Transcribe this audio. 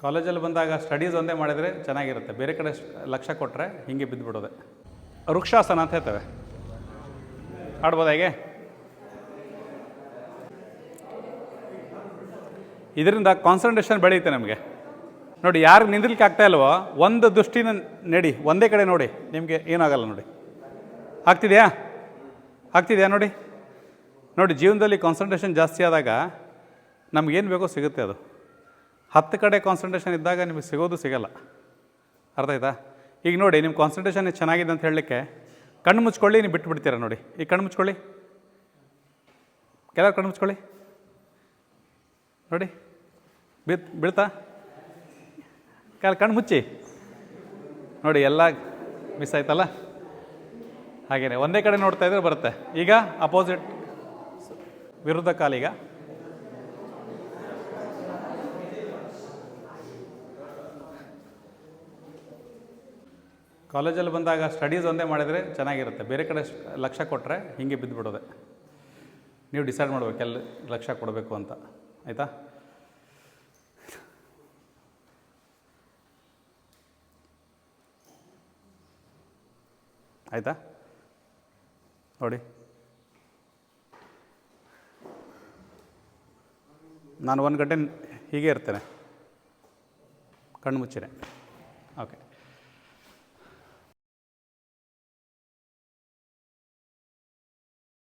ಕಾಲೇಜಲ್ಲಿ ಬಂದಾಗ ಸ್ಟಡೀಸ್ ಒಂದೇ ಮಾಡಿದರೆ ಚೆನ್ನಾಗಿರುತ್ತೆ. ಬೇರೆ ಕಡೆ ಲಕ್ಷ ಲಕ್ಷ್ಯ ಕೊಟ್ಟರೆ ಹಿಂಗೆ ಬಿದ್ದುಬಿಡೋದೆ ವೃಕ್ಷಾಸನ ಅಂತ ಹೇಳ್ತೇವೆ. ಆಡ್ಬೋದು ಹೇಗೆ? ಇದರಿಂದ ಕಾನ್ಸಂಟ್ರೇಷನ್ ಬೆಳೆಯುತ್ತೆ ನಮಗೆ. ನೋಡಿ, ಯಾರು ನಿಂದಿರ್ಲಿಕ್ಕೆ ಆಗ್ತಾ ಇಲ್ವೋ, ಒಂದು ದೃಷ್ಟಿನ ನಡಿ. ಒಂದೇ ಕಡೆ ನೋಡಿ. ನಿಮಗೆ ಏನಾಗಲ್ಲ ನೋಡಿ. ಆಗ್ತಿದೆಯಾ? ಆಗ್ತಿದೆಯಾ ನೋಡಿ? ನೋಡಿ, ಜೀವನದಲ್ಲಿ ಕಾನ್ಸಂಟ್ರೇಷನ್ ಜಾಸ್ತಿ ಆದಾಗ ನಮಗೇನು ಬೇಕೋ ಸಿಗುತ್ತೆ ಅದು. ಹತ್ತು ಕಡೆ ಕಾನ್ಸಂಟ್ರೇಷನ್ ಇದ್ದಾಗ ನಿಮಗೆ ಸಿಗೋದು ಸಿಗಲ್ಲ. ಅರ್ಥ ಆಯ್ತಾ? ಈಗ ನೋಡಿ ನಿಮ್ಮ ಕಾನ್ಸಂಟ್ರೇಷನ್ ಚೆನ್ನಾಗಿದೆ ಅಂತ ಹೇಳಲಿಕ್ಕೆ ಕಣ್ಣು ಮುಚ್ಕೊಳ್ಳಿ, ನೀವು ಬಿಟ್ಟು ಬಿಡ್ತೀರಾ ನೋಡಿ. ಈಗ ಕಣ್ಣು ಮುಚ್ಕೊಳ್ಳಿ. ಕೆಲವು ಕಣ್ಣು ಮುಚ್ಕೊಳ್ಳಿ. ನೋಡಿ, ಬಿತ್, ಬೀಳ್ತಾ? ಕಾಲ ಕಣ್ಣು ಮುಚ್ಚಿ. ನೋಡಿ, ಎಲ್ಲ ಮಿಸ್ ಆಯ್ತಲ್ಲ? ಹಾಗೇನೆ, ಒಂದೇ ಕಡೆ ನೋಡ್ತಾ ಇದ್ರೆ ಬರುತ್ತೆ. ಈಗ ಅಪೋಸಿಟ್ ವಿರುದ್ಧ ಕಾಲೀಗ ಕಾಲೇಜಲ್ಲಿ ಬಂದಾಗ ಸ್ಟಡೀಸ್ ಒಂದೇ ಮಾಡಿದರೆ ಚೆನ್ನಾಗಿರುತ್ತೆ. ಬೇರೆ ಕಡೆ ಲಕ್ಷ ಲಕ್ಷ್ಯ ಕೊಟ್ಟರೆ ಹಿಂಗೆ ಬಿದ್ದುಬಿಡೋದೆ ನೀವು ಡಿಸೈಡ್ ಮಾಡ್ಬೇಕು ಎಲ್ಲಿ ಲಕ್ಷ್ಯ ಕೊಡಬೇಕು ಅಂತ. ಆಯಿತಾ? ಆಯಿತಾ? ನೋಡಿ. ನಾನು ಒಂದು ಗಂಟೆ ಹೀಗೆ ಇರ್ತೇನೆ. ಕಣ್ಣು ಮುಚ್ಚಿರೆ. ಓಕೆ.